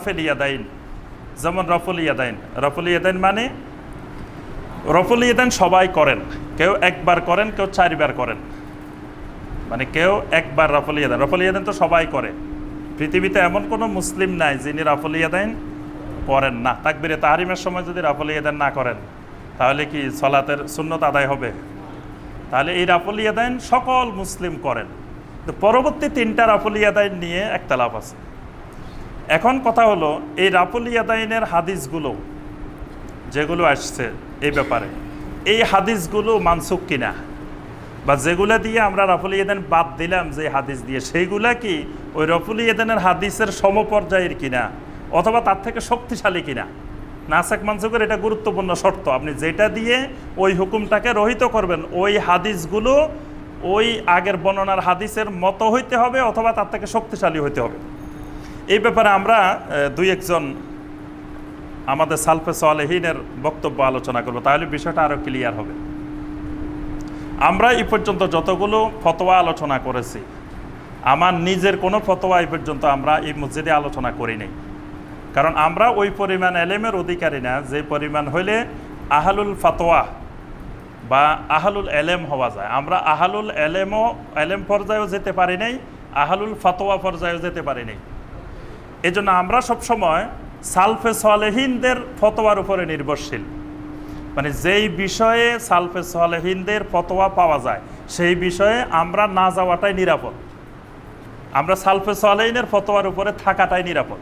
Rafael যেমন রফুল ইয়াদাইন রফুল ইয়াদাইন মানে রফুল ইয়াদাইন সবাই করেন, কেউ একবার করেন, কেউ চারবার করেন। মানে কেউ একবার রফুল ইয়াদাইন রফুল ইয়াদাইন তো সবাই করে। পৃথিবীতে এমন কোনো মুসলিম নাই যিনি রাফুল ইয়াদাইন পড়েন না। তাকবিরে তাহারিমের সময় যদি রাফুল ইয়াদাইন না করেন, তাহলে কি সলাতের সুন্নত আদায় হবে? তাহলে এই রাফুল ইয়াদাইন সকল মুসলিম করেন। তো পরবর্তী তিনটা রাফুল ইয়াদাইন নিয়ে একতলাপ আছে। এখন কথা হলো এই রাফুল ইয়াদাইনের হাদিসগুলো, যেগুলো আসছে এই ব্যাপারে, এই হাদিসগুলো মানসুক কিনা? বা যেগুলো দিয়ে আমরা রাফুল ইয়াদান বাদ দিলাম যে হাদিস দিয়ে, সেইগুলা কি ওই রফুল ইয়াদানের হাদিসের সমপর্যায়ের কিনা? অথবা তার থেকে শক্তিশালী কিনা? নাসাক মানসুকের এটা গুরুত্বপূর্ণ শর্ত, আপনি যেটা দিয়ে ওই হুকুমটাকে রহিত করবেন, ওই হাদিসগুলো ওই আগের বর্ণনার হাদিসের মতো হইতে হবে অথবা তার থেকে শক্তিশালী হইতে হবে। এই ব্যাপারে আমরা দুই একজন আমাদের সালফে সালেহিনের বক্তব্য আলোচনা করব, তাহলে বিষয়টা আরও ক্লিয়ার হবে। আমরা এই পর্যন্ত যতগুলো ফতোয়া আলোচনা করেছি, আমার নিজের কোনো ফতোয়া এই পর্যন্ত আমরা এই মসজিদে আলোচনা করি নাই। কারণ আমরা ওই পরিমাণ এলেমের অধিকারী না, যে পরিমাণ হইলে আহালুল ফতোয়া বা আহালুল এলেম হওয়া যায়। আমরা আহালুল এলেমও, এলেম পর্যায়েও যেতে পারি নাই, আহালুল ফতোয়া পর্যায়েও যেতে পারি নাই। এই জন্য আমরা সবসময় সালফে সালেহিনদের ফতোয়ার উপরে নির্ভরশীল। মানে যেই বিষয়ে সালফে সালেহিনদের ফতোয়া পাওয়া যায়, সেই বিষয়ে আমরা না যাওয়াটাই নিরাপদ। আমরা সালফে সালেহিনের ফতোয়ার উপরে থাকাটাই নিরাপদ।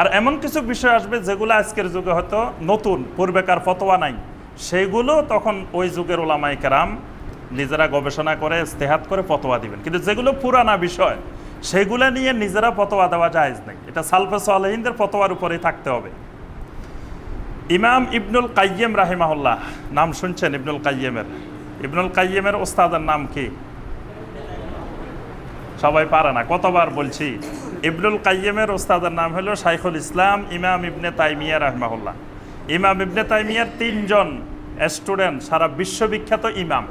আর এমন কিছু বিষয় আসবে যেগুলো আজকের যুগে হয়তো নতুন, পূর্বেকার ফতোয়া নাই। সেইগুলো তখন ওই যুগের ওলামাই নিজেরা গবেষণা করে ইস্তেহাত করে ফতোয়া দিবেন। কিন্তু যেগুলো পুরানা বিষয় সেগুলো নিয়ে নিজেরা ফতোয়া দেওয়া জায়েজ নেই। এটা সালফে সালেহিনদের ফতোয়ার উপরেই থাকতে হবে। ইমাম ইবনুল কাইয়েম রাহিমাহুল্লাহ, নাম শুনছেন ইবনুল কাইয়েমের ইবনুল কাইয়েমের ওস্তাদের নাম কি? সবাই পারে না, কতবার বলছি? ইবনুল কাইয়েমের ওস্তাদের নাম হলো শাইখুল ইসলাম ইমাম ইবনে তাইমিয়া রাহমাহুল্লাহ। ইমাম ইবনে তাইমিয়ার তিনজন স্টুডেন্ট, সারা বিশ্ববিখ্যাত ইমাম।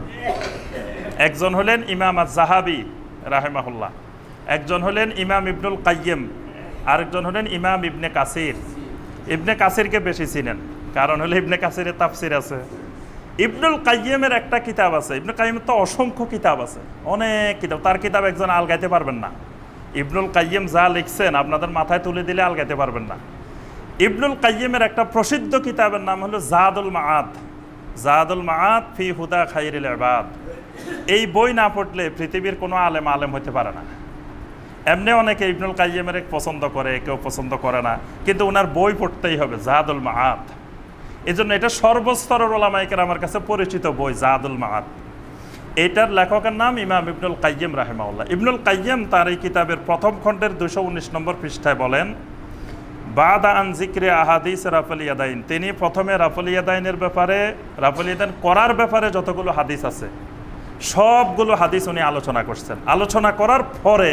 একজন হলেন ইমাম আজ জাহাবি রাহেমাহুল্লাহ। একজন হলেন ইমাম ইবনুল কাইয়েম আরেকজন হলেন ইমাম ইবনে কাসির। ইবনে কাসিরকে বেশি চিনেন, কারণ হলে ইবনে কাসিরের তাফসির আছে। ইবনুল কাইয়েমের একটা কিতাব আছে ইবনে কাইয়েমের তো অসংখ্য কিতাব আছে, অনেক কিতাব, তার কিতাব একজন আলগাইতে পারবেন না। ইবনুল কাইয়েম যা লিখছেন, আপনাদের মাথায় তুলে দিলে আলগাইতে পারবেন না। ইবনুল কাইয়েমের একটা প্রসিদ্ধ কিতাবের নাম হলো জাহাদুল মাআদ। জাহাদুল মাআদ ফি হুদা খাইরিল ইবাদ। এই বই না পড়লে পৃথিবীর কোনো আলেম আলেম হতে পারে না। এমনি অনেকে ইবনুল কাইয়েমের পছন্দ করে, কেউ পছন্দ করে না। কিন্তু ওনার বই পড়তেই হবে জাহাদুল মাহাত এই জন্য এটা সর্বস্তরের ওলামাইকের আমার কাছে পরিচিত বই জাহাদুল মাহাত এটার লেখকের নাম ইমাম ইবনুল কাইয়েম রাহেমাউল্লাহ ইবনুল কাইয়েম তার এই কিতাবের প্রথম খণ্ডের দুশো উনিশ নম্বর পৃষ্ঠায় বলেন, বাদা আন জিক্রে আহাদিস রাফল ইয়াদাইন। তিনি প্রথমে রাফল ইয়াদাইনের ব্যাপারে, রাফল ইয়াদাইন করার ব্যাপারে যতগুলো হাদিস আছে, সবগুলো হাদিস উনি আলোচনা করছেন। আলোচনা করার পরে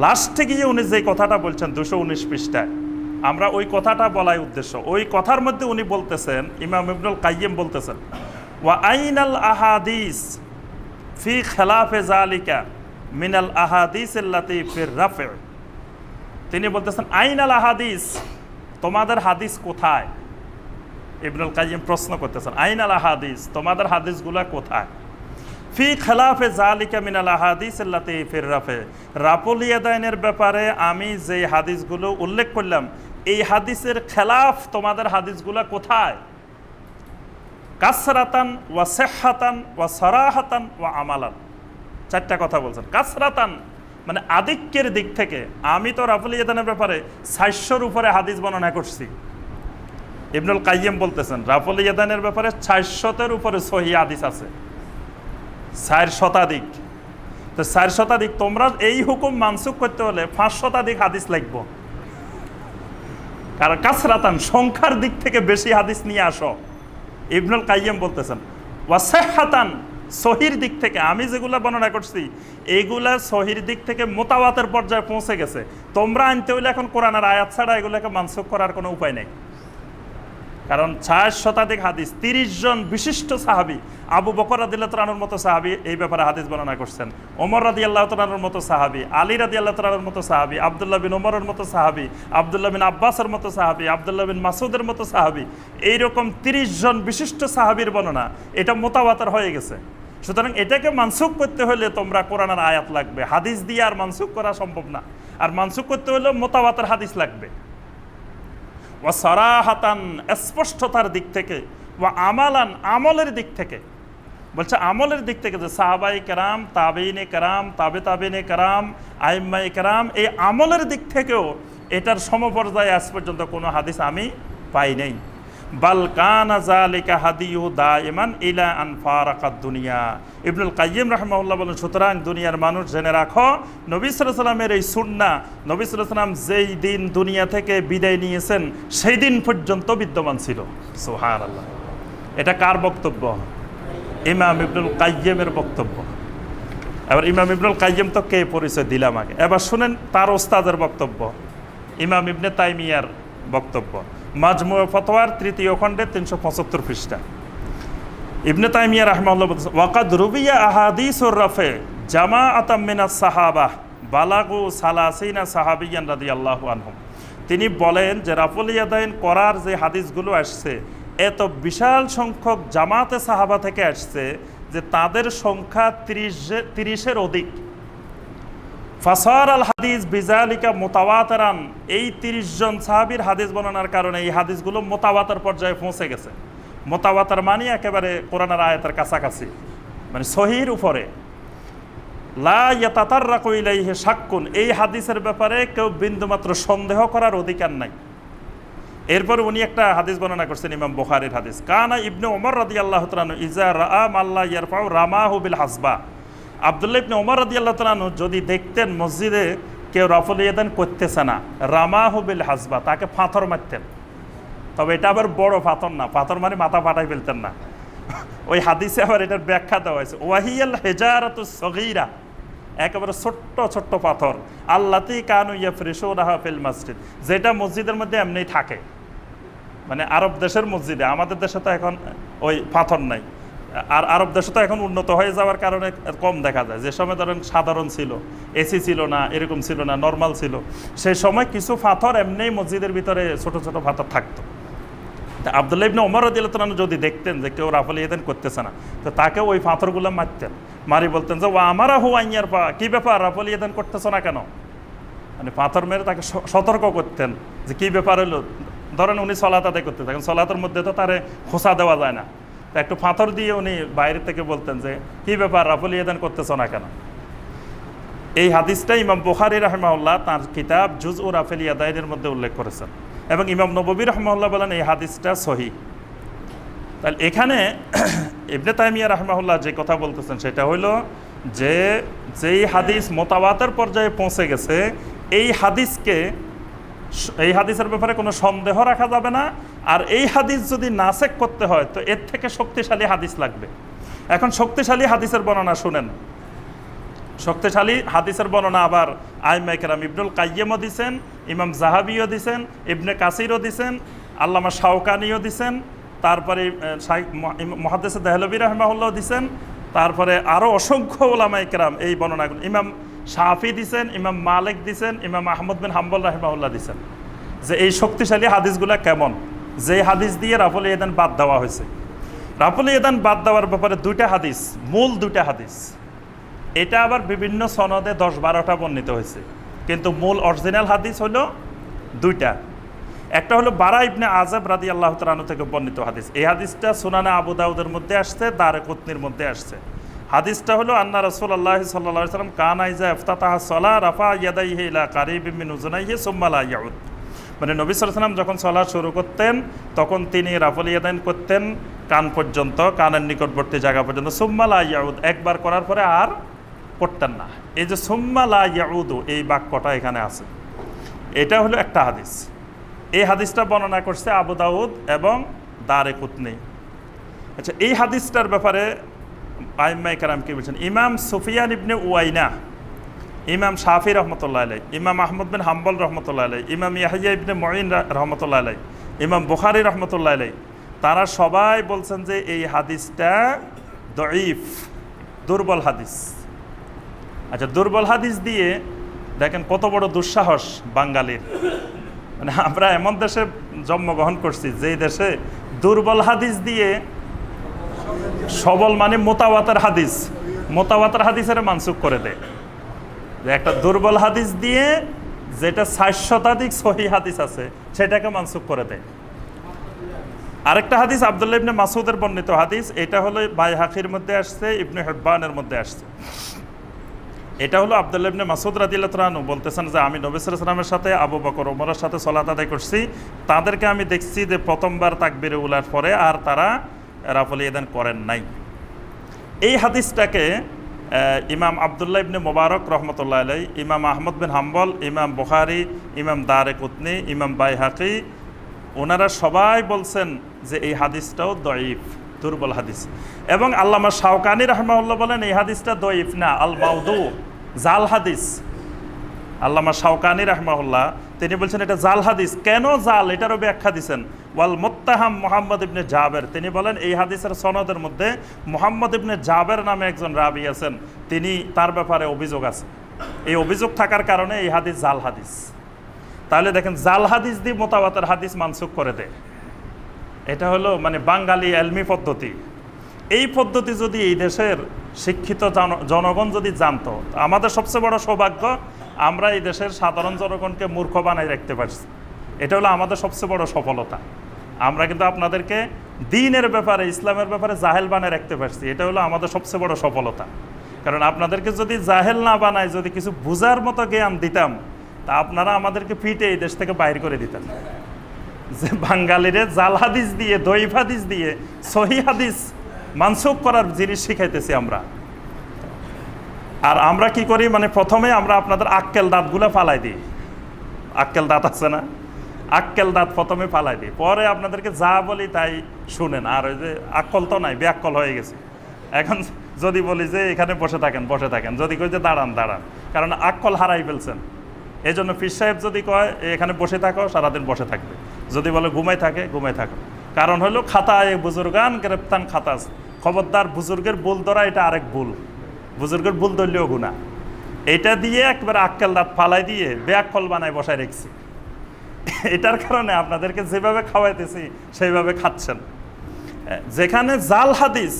লাস্টে গিয়ে উনি যে কথাটা বলছেন দুশো উনিশ পৃষ্ঠায়, আমরা ওই কথাটা বলাই উদ্দেশ্য। ওই কথার মধ্যে উনি বলতেছেন, ইমাম ইবনুল কাইয়েম বলতেছেন, ওয়া আইনাল আহাদিস ফি খেলাফে জালিকা মিনাল আহাদিস রাফে। তিনি বলতেছেন, আইনাল আহাদিস, তোমাদের হাদিস কোথায়? ইবনুল কাইম প্রশ্ন করতেছেন আইন আল আহাদিস, তোমাদের হাদিসগুলা কোথায়? ফি খেলাফে জালিকা মিনাল আহাদিস আল্লাতে ফির রাফে রাপুল ইয়াদাইনের ব্যাপারে আমি যে হাদিসগুলো উল্লেখ করলাম, এই হাদিসের খেলাফ তোমাদের হাদিসগুলা কোথায়? কাসরাতান ওয়া সেহাতান ওয়া সরাহাতান ওয়া আমালান। চারটা কথা বলছেন। কাসরাতান মানে আধিক্যের দিক থেকে। আমি তো রাফুল ইয়াদানের ব্যাপারে সাতশোর উপরে হাদিস বর্ণনা করছি। ইবনুল কাইয়েম বলতেছেন রাফুল ইয়াদানের ব্যাপারে চারশতের উপরে সহি হাদিস আছে। চার শতাধিক। তো চার শতাধিক, তোমরা এই হুকুম মানসুক করতে হলে পাঁচ শতাধিক হাদিস লাগবো। কারণ কাসরাতান, সংখ্যার দিক থেকে বেশি হাদিস নিয়ে আসো। ইবনুল কাইয়েম বলতেছেন ওয়াসেহাতান সহির দিক থেকে। আমি যেগুলা বর্ণনা করছি এইগুলা সহির দিক থেকে মোতাবাতের পর্যায়ে পৌঁছে গেছে। তোমরা আনতে হইলে এখন কোরআনের আয়াত ছাড়া এগুলোকে মানসুক করার কোনো উপায় নেই। কারণ ছয় শতাধিক হাদিস, তিরিশ জন বিশিষ্ট সাহাবি, আবু বকর রাদিল্লাহ তালানোর মতো সাহাবি এই ব্যাপারে হাদিস বর্ণনা করছেন। ওমর রাদি আল্লাহ তালানোর মতো সাহাবি, আলী রাদি আল্লাহ তালানোর মতো সাহাবি, আবদুল্লাহ বিন ওমরের মতো সাহাবি, আবদুল্লাহ বিন আব্বাসের মতো সাহাবি, আবদুল্লাহ বিন মাসুদের মতো সাহাবি, এইরকম তিরিশ জন বিশিষ্ট সাহাবির বর্ণনা, এটা মোতাবাতার হয়ে গেছে। সুতরাং এটাকে মানসুখ করতে হলে তোমরা কোরআনের আয়াত লাগবে। হাদিস দিয়ে আর মানসুখ করা সম্ভব না। আর মানসুখ করতে হলে মোতাবাতার হাদিস লাগবে। ও সরাহাতান স্পষ্টতার দিক থেকে ও আমালান আমলের দিক থেকে। বলছে আমলের দিক থেকে যে সাহাবাই কেরাম, তাবেইনে কেরাম, তাবে তাবেনে কেরাম আইম্মাই কেরাম, এই আমলের দিক থেকেও এটার সমপর্যায়ে আজ পর্যন্ত কোনো হাদিস আমি পাই নাই। আন ফারাকাত দুনিয়া। দুনিয়ার মানুষ এই যেই দিন দুনিয়া থেকে বিদায় নিয়েছেন, সেই দিন পর্যন্ত বিদ্যমান ছিল। এটা কার বক্তব্য? ইমাম ইবনুল কাইয়িমের বক্তব্য। এবার ইমাম ইবনুল কাইয়িম তো কে পরিচয় দিলাম আগে? এবার শুনেন তার ওস্তাদের বক্তব্য। ইমাম ইবনে তাইমিয়ার বক্তব্য। মাজমু ফতোয়ার তৃতীয় খণ্ডে তিনশো পঁচাত্তর পৃষ্ঠা। ইবনে তাইমিয়া বলতেছেন ওয়াকাদ রুবিয়া আহাদিস রাফে জামা আতামিনা সাহাবা, বালাগু সালাসিনা সাহাবিয়ান রাদি আল্লাহ আনহুম। তিনি বলেন যে, রাফুল ইয়াদাইন করার যে হাদিসগুলো আসছে, এত বিশাল সংখ্যক জামাতে সাহাবা থেকে আসছে যে তাদের সংখ্যা তিরিশ, তিরিশের অধিক। ফাসার আল হাদিস বিজালিকা মোতাবাতারান এই তিরিশ জন সাহাবির হাদিস বর্ণনার কারণে এই হাদিসগুলো মোতাবাতার পর্যায়ে পৌঁছে গেছে। মোতাবাতার মানে একেবারে কোরআনের আয়াতের কাছাকাছি মানে সহির উপরে। লা ইয়াতাতার রাকুইলাইহে সাক্কুন এই হাদিসের ব্যাপারে কেউ বিন্দুমাত্র সন্দেহ করার অধিকার নাই। এরপর উনি একটা হাদিস বর্ণনা করছেন, ইমাম বুখারীর হাদিস। কানা ইবনে ওমর রাদিয়াল্লাহু তাআলা ইজা রাআ মাল্লা ইয়ারফাউ রামাহু বিল হাসবা। আবদুল্লাহ ইবনে ওমর রাদিয়াল্লাহু তাআলা যদি দেখতেন মসজিদে কেউ রফল ইয়াদান করতেছে না, রামাহু বিল হাসবা, তাকে পাথর মারতেন। তবে এটা আবার বড় পাথর না পাথর মানে মাথা ফাটাই ফেলতেন না। ওই হাদিসে আবার এটার ব্যাখ্যা দেওয়া হয়েছে, ওয়াহিয়াল হেজারাতু সগীরা, একেবারে ছোট্ট ছোট্ট পাথর, আল্লাতি কানু ইয়া ফ্রেশো রাহা ফিল মসজিদ, যেটা মসজিদের মধ্যে এমনি থাকে। মানে আরব দেশের মসজিদে, আমাদের দেশে তো এখন ওই পাথর নাই। আর আরব দেশে তো এখন উন্নত হয়ে যাওয়ার কারণে কম দেখা যায়। যে সময় ধরেন সাধারণ ছিল এসি ছিল না, এরকম ছিল না নর্মাল ছিল, সেই সময় কিছু পাথর এমনি মসজিদের ভিতরে ছোট ছোট পাথর থাকতো। তা আবদুল্লাহ ইবনে ওমর রদিল্লাহ যদি দেখতেন যে কেউ রাফল ইয়েদেন করতেছে না, তো তাকে ওই পাথরগুলো মারতেন। মারি বলতেন যে ও আমারা হু আইয়ার পা কী ব্যাপার রাফল ইয়েদেন করতেছ না কেন? মানে পাথর মেরে তাকে সতর্ক করতেন যে, কী ব্যাপার হলো? ধরেন উনি সলাত আদায় করতে থাকেন, সলাতের মধ্যে তো তারে খোসা দেওয়া যায় না। তো একটু পাথর দিয়ে উনি বাইরে থেকে বলতেন যে, কী ব্যাপার, রাফল ইয়েদেন করতেছ না কেন? এই হাদিসটা ইমাম বুখারি রহমাউল্লাহ তার কিতাব জুজ ও রাফেল ইয়াদাইনের মধ্যে উল্লেখ করেছেন। এবং ইমাম নববী রহমাউল্লাহ বলেন এই হাদিসটা সহি। তাহলে এখানে ইবনে তাইমিয়া রহমাউল্লাহ যে কথা বলতেছেন সেটা হলো যে, যেই হাদিস মোতাবাতের পর্যায়ে পৌঁছে গেছে, এই হাদিসকে এই হাদিসের ব্যাপারে কোনো সন্দেহ রাখা যাবে না। আর এই হাদিস যদি নাসেক করতে হয়, তো এর থেকে শক্তিশালী হাদিস লাগবে। এখন শক্তিশালী হাদিসের বর্ণনা শুনেন। শক্তিশালী হাদিসের বর্ণনা আবার আইমা কেরাম ইবনুল কাইয়েমও দিছেন, ইমাম জাহাবিও দিছেন, ইবনে কাসিরও দিছেন, আল্লামা শাওকানিও দিছেন, তারপরে মহাদেশ দেহলবী রহমাউল্লাহ দিছেন, তারপরে আরও অসংখ্য ওলামাই কেরাম এই বর্ণনাগুলো। ইমাম শাফি দিছেন, ইমাম মালিক দিছেন, ইমাম আহমদ বিন হাম্বল রহমাউল্লাহ দিছেন। যে এই শক্তিশালী হাদিসগুলো কেমন? যে হাদিস দিয়ে রাফুল ইয়েদান বাদ দেওয়া হয়েছে। রাফুল ইয়েদান বাদ দেওয়ার ব্যাপারে দুইটা হাদিস, মূল দুইটা হাদিস। এটা আবার বিভিন্ন সনদে দশ বারোটা বর্ণিত হয়েছে। কিন্তু মূল অরিজিনাল হাদিস হলো দুইটা। একটা হলো বারা ইবনে আজাব রাদি আল্লাহ তালু থেকে বর্ণিত হাদিস। এই হাদিসটা সুনানা আবু দাউদের মধ্যে আসছে, দারে কুতনির মধ্যে আসছে। হাদিসটা হলো আন্না রসুল আল্লাহ সাল্লাহ সাল্লাম কান আইজা ইফতাতাহা সলা রাফা ইয়াদাইহি ইলা কারিব মিন উজনাইহি সুম্মালা ইয়াউদ। মানে নবী সাল্লাম যখন সলা শুরু করতেন, তখন তিনি রাফল ইয়াদাইন করতেন কান পর্যন্ত, কানের নিকটবর্তী জায়গা পর্যন্ত। সুম্মালা ইয়াউদ, একবার করার পরে আর করতেন না। এই যে সুম্মালা ইয়াউদু, এই বাক্যটা এখানে আছে। এটা হলো একটা হাদিস। এই হাদিসটা বর্ণনা করছে আবু দাউদ এবং দারে কুতনি। আচ্ছা এই হাদিসটার ব্যাপারে আইম্মাই কারাম কি বলছেন? ইমাম সুফিয়ান ইবনে উয়াইনা ইমাম শাফি রহমতুল্লাহ আলাই ইমাম আহমদ বিন হাম্বল রহমতুল্লাহ আলাই ইমাম ইয়াহিয়া ইবনে মঈন রহমতুল্লাহ আলাই ইমাম বুখারি রহমতুল্লাহ আলাই তারা সবাই বলছেন যে এই হাদিসটা দঈফ, দুর্বল হাদিস। আচ্ছা দুর্বল হাদিস দিয়ে দেখেন কত বড় দুঃসাহস বাঙালির। মানে আমরা এমন দেশে জন্মগ্রহণ করছি, যেই দেশে দুর্বল হাদিস দিয়ে সবল মানে মোতাবাতের হাদিস মোতাবাতের হাদিসের মানসুক করে দেয়। একটা দুর্বল হাদিস দিয়ে যেটা ষাট শতাধিক সহি হাদিস আছে, সেটাকে মানসুখ করে দেয়। আরেকটা হাদিস আবদুল্লাহ ইবনে মাসুদের বর্ণিত হাদিস, এটা হলো বাই হাকির মধ্যে আসছে, ইবনে হেব্বানের মধ্যে আসছে। এটা হলো আবদুল্লাহ ইবনে মাসুদ রাদিল্লাহ তালানু বলতেছেন যে, আমি নবী সালামের সাথে, আবু বকর ওমরের সাথে সলাত আদায় করছি। তাদেরকে আমি দেখছি যে প্রথমবার তাকবিরে উলার পরে আর তারা রাফল ইদান করেন নাই। এই হাদিসটাকে ইমাম আবদুল্লাহ ইবনে মোবারক রহমতুল্লাহ আলাই ইমাম আহমদ বিন হাম্বল, ইমাম বুখারি, ইমাম দারে কুতনি, ইমাম বাইহাকি ওনারা সবাই বলছেন যে এই হাদিসটাও দয়ীফ দুর্বল হাদিস। এবং আল্লামা শাওকানি রহমাউল্লাহ বলেন, এই হাদিসটা দয়ীফ না আল মাউদু জাল হাদিস। আল্লামা শাওকানি রহমাউল্লাহ তিনি বলছেন, এটা জাল হাদিস। কেন জাল? এটারও ব্যাখ্যা দিছেন। ওয়াল মোত্তাহাম মোহাম্মদ ইবনে জাবের। তিনি বলেন, এই হাদিসের সনদের মধ্যে মোহাম্মদ ইবনে জাবের নামে একজন রাবি আছেন। তিনি তার ব্যাপারে অভিযোগ আছে। এই অভিযোগ থাকার কারণে এই হাদিস জাল হাদিস। তাহলে দেখেন, জাল হাদিস দিয়ে মোতাবাতের হাদিস মানসুখ করে দেয়। এটা হলো মানে বাঙালি এলমি পদ্ধতি। এই পদ্ধতি যদি এই দেশের শিক্ষিত জন- জনগণ যদি জানতো, আমাদের সবচেয়ে বড় সৌভাগ্য আমরা এই দেশের সাধারণ জনগণকে মূর্খ বানাই রাখতে পারছি। এটা হলো আমাদের সবচেয়ে বড় সফলতা। আমরা কিন্তু আপনাদেরকে দিনের ব্যাপারে, ইসলামের ব্যাপারে জাহেল বানায় রাখতে পারছি। এটা হলো আমাদের সবচেয়ে বড় সফলতা। কারণ আপনাদেরকে যদি জাহেল না বানায়, যদি কিছু বুঝার মতো জ্ঞান দিতাম, তা আপনারা আমাদেরকে পিটে এই দেশ থেকে বাইর করে দিতেন। যে বাঙালিরে জাল হাদিস দিয়ে দইফ হাদিস দিয়ে, সহি হাদিস মানসুক করার জিনিস শিখাইতেছি আমরা। আর আমরা কি করি? মানে প্রথমে আমরা আপনাদের আক্কেল দাঁতগুলো ফালাই দিই। আক্কেল দাঁত আছে না? আক্কেল দাঁত প্রথমে ফালাই দিই। পরে আপনাদেরকে যা বলি তাই শুনেন। আর ওই যে আক্কল তো নাই, বেআক্কল হয়ে গেছে। এখন যদি বলি যে এখানে বসে থাকেন বসে থাকেন। যদি কই যে দাঁড়ান দাঁড়ান। কারণ আক্কল হারাই ফেলছেন। এই জন্য ফির সাহেব যদি কয় এখানে বসে থাকো, সারাদিন বসে থাকবে। যদি বলে ঘুমাই থাকে ঘুমাই থাকো। কারণ হলো খাতায় বুজুর্গান, গ্রেপ্তান খাতাস। খবরদার বুজুর্গের ভুল ধরা, এটা আরেক ভুল। বুজুর্গের ভুল ধরলেও গুণা। এটা দিয়ে একবার আক্কেল দাঁত ফালাই দিয়ে বেয়াক্কল বানায় বসায় রেখছি। এটার কারণে আপনাদেরকে যেভাবে খাওয়াইতেছি, সেইভাবে খাচ্ছেন। যেখানে জাল হাদিস,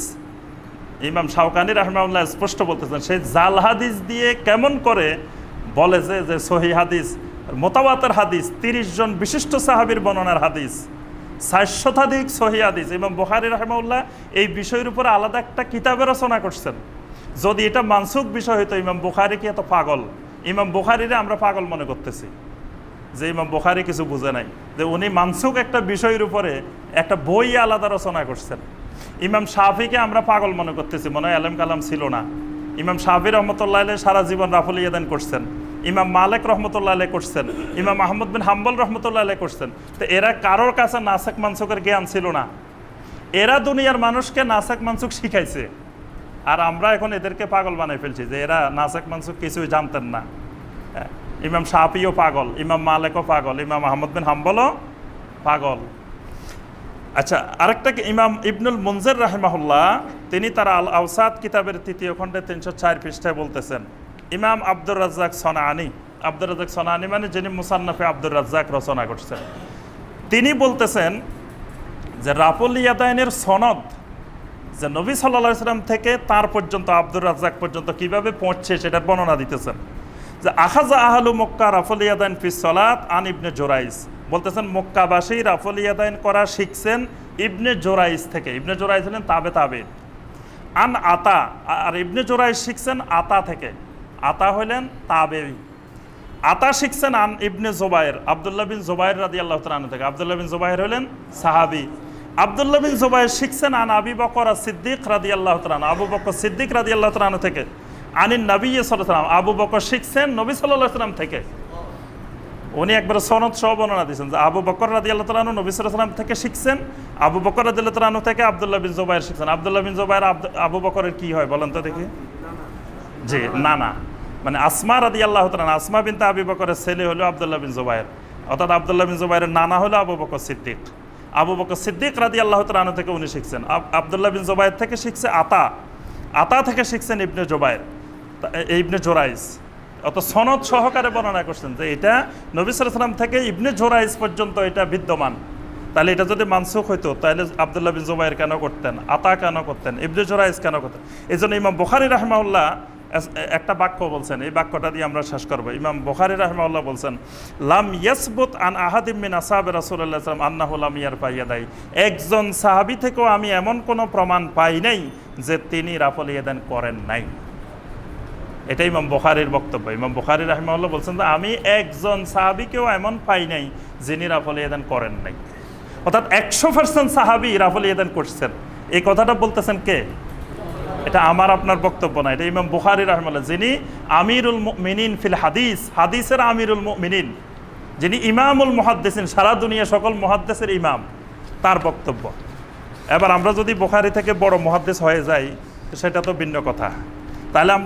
ইমাম শাওকানি রহমাউল্লাহ স্পষ্ট বলতেছেন, সেই জাল হাদিস দিয়ে কেমন করে বলে যে যে সহি হাদিস, মোতাবাতের হাদিস, তিরিশ জন বিশিষ্ট সাহাবীর বর্ণনার হাদিস, ষাট শতাধিক সহি হাদিস। ইমাম বুখারি রহমাউল্লাহ এই বিষয়ের উপরে আলাদা একটা কিতাবের রচনা করছেন। যদি এটা মানসুক বিষয় হইতো, ইমাম বুখারি কি এত পাগল? ইমাম বুখারিরে আমরা পাগল মনে করতেছি। যে ইমাম বুখারি কিছু বুঝে নাই। যে উনি মানসুক একটা বিষয়ের উপরে একটা বই আলাদা রচনা করছেন। ইমাম শাফিকে আমরা পাগল মনে করতেছি, মনে হয় আলম কালাম ছিল না। ইমাম শাফি রহমতুল্লাহ সারা জীবন রাফুল ইয়াদান করছেন। ইমাম মালেক রহমতুল্লাহ আলাই করছেন। ইমাম আহমদ বিন হাম্বল রহমতুল্লাহ আলাই করছেন। তো এরা কারোর কাছে নাসেক মানসুকের জ্ঞান ছিল না। এরা দুনিয়ার মানুষকে নাসেক মানসুক শিখাইছে। আর আমরা এখন এদেরকে পাগল বানাই ফেলছি যে এরা নাসেক মানসুক কিছুই জানতেন না। হ্যাঁ, ইমাম শাফিও পাগল ইমাম মালেকও পাগল ইমাম আহমদ বিন হাম্বলও পাগল। আচ্ছা আরেকটা ইমাম ইবনুল মুনজের রাহেমাহুল্লাহ তিনি তার আল আউসাদ কিতাবের তৃতীয় খণ্ডে তিনশো চার পৃষ্ঠায় বলতেছেন ইমাম আব্দুর রাজ্জাক সনাআনি আব্দুর রাজ্জাক সনাআনি মানে যিনি মুসান্নফে আব্দুর রাজ্জাক রচনা করছেন তিনি বলতেছেন যে রাফুল ইয়াদাইনের সনদ যে নবী সাল্লা সাল্লাম থেকে তার পর্যন্ত, আব্দুর রাজ্জাক পর্যন্ত কীভাবে পৌঁছছে সেটার বর্ণনা দিতেছেন। যে আখাজা আহলু মক্কা রাফুল ইয়াদাইন ফিস সলাত আন ইবনে জোরাইস। বলতেছেন, মক্কাবাসী রাফুল ইয়াদাইন করা শিখছেন ইবনে জোরাইস থেকে। ইবনে জোরাইস হলেন তাবে তাবে আন আতা, আর ইবনে জোরাইস শিখছেন আতা থেকে। আতা হলেন তাবে আতা শিখছেন আন ইবনে জোবায়ের আবদুল্লাহ বিন জোবায়ের রাদি আল্লাহ থেকে। আবদুল্লাহ বিন জোবায়ের হলেন সাহাবি। আবদুল্লাহ বিন জোবায়ের শিখছেন আন আবি বকর সিদ্দিক রাদি আল্লাহ তালান আবু বকর সিদ্দিক রাদি আল্লাহ তালানু থেকে। আনিন নবী সাল্লাম আবু বকর শিখছেন নবী সাল্লাহ সাল্লাম থেকে। উনি একবার সনদ সহ বর্ণনা দিয়েছেন যে আবু বকর রাদি আল্লাহ তালানু নবী সাল্লাম থেকে শিখছেন। আবু বকর রাদি আল্লাহ তালানু থেকে আবদুল্লাহ বিন জোবায়ের শিখছেন। আবদুল্লাহ বিন আব্দ- আবু বকরের কী হয় বলেন তো দেখি। জি, না না। মানে আসমা রাদি আল্লাহ তালান আসমা বিন আবি বকরের ছেলে হলো আবদুল্লাহ বিন জোবায়ের অর্থাৎ আবদুল্লাহ বিন জুবাইরের নানা হলো আবু বকর সিদ্দিক। আবু বকর সিদ্দিক রাদি আল্লাহ তালু থেকে উনি শিখছেন। আব- আবদুল্লাহ বিন জুবাইর থেকে শিখছে আতা। আতা থেকে শিখছেন ইবনে এ- ইবনে জোরাইস অত সনদ সহকারে বর্ণনা করছেন যে এটা নবী সালাম থেকে ইবনে জোরাইস পর্যন্ত এটা বিদ্যমান। তাহলে এটা যদি মানসুখ হইতো, তাহলে আবদুল্লাহ বিন জুবাইর কেন করতেন? আতা কেন করতেন? ইবনে জোরাইস কেন করতেন? এই জন্য ইমাম বুখারি রাহমাউল্লাহ একটা বাক্য বলছেন, এই বাক্যটা দিয়ে আমরা শেষ করব। ইমাম বুখারি রাহমাউল্লাহ বলছেন, লাম ইয়াসবুত আন আহাদিম মিন আসাহাব রাসূলুল্লাহ সাল্লাম আন্নাহু লাম ইয়ারফা ইয়াদাই। একজন সাহাবি থেকেও আমি এমন কোনো প্রমাণ পাই নাই যে তিনি রাফল ইয়াদান করেন নাই। এটা ইমাম বুখারির বক্তব্য। ইমাম বুখারি রাহমাউল্লাহ বলছেন যে, আমি একজন সাহাবিকেও এমন পাই নাই যিনি রাফল ইয়াদান করেন নাই। অর্থাৎ একশো পার্সেন্ট সাহাবি রাফল ইয়াদান করছেন। এই কথাটা বলতেছেন কে? এটা আমার আপনার বক্তব্য না, এটা ইমাম বুখারি রহমাল্লাহ যিনি আমিরুল মিনিন ফিল হাদিস, হাদিসের আমিরুল মিনিন যিনি ইমামুল মহাদ্দেসিন, সারা দুনিয়া সকল মহাদ্দেসের ইমাম, তার বক্তব্য। এবার আমরা যদি বুখারি থেকে বড় মহাদ্দেশ হয়ে যাই, সেটা তো ভিন্ন কথা। তাহলে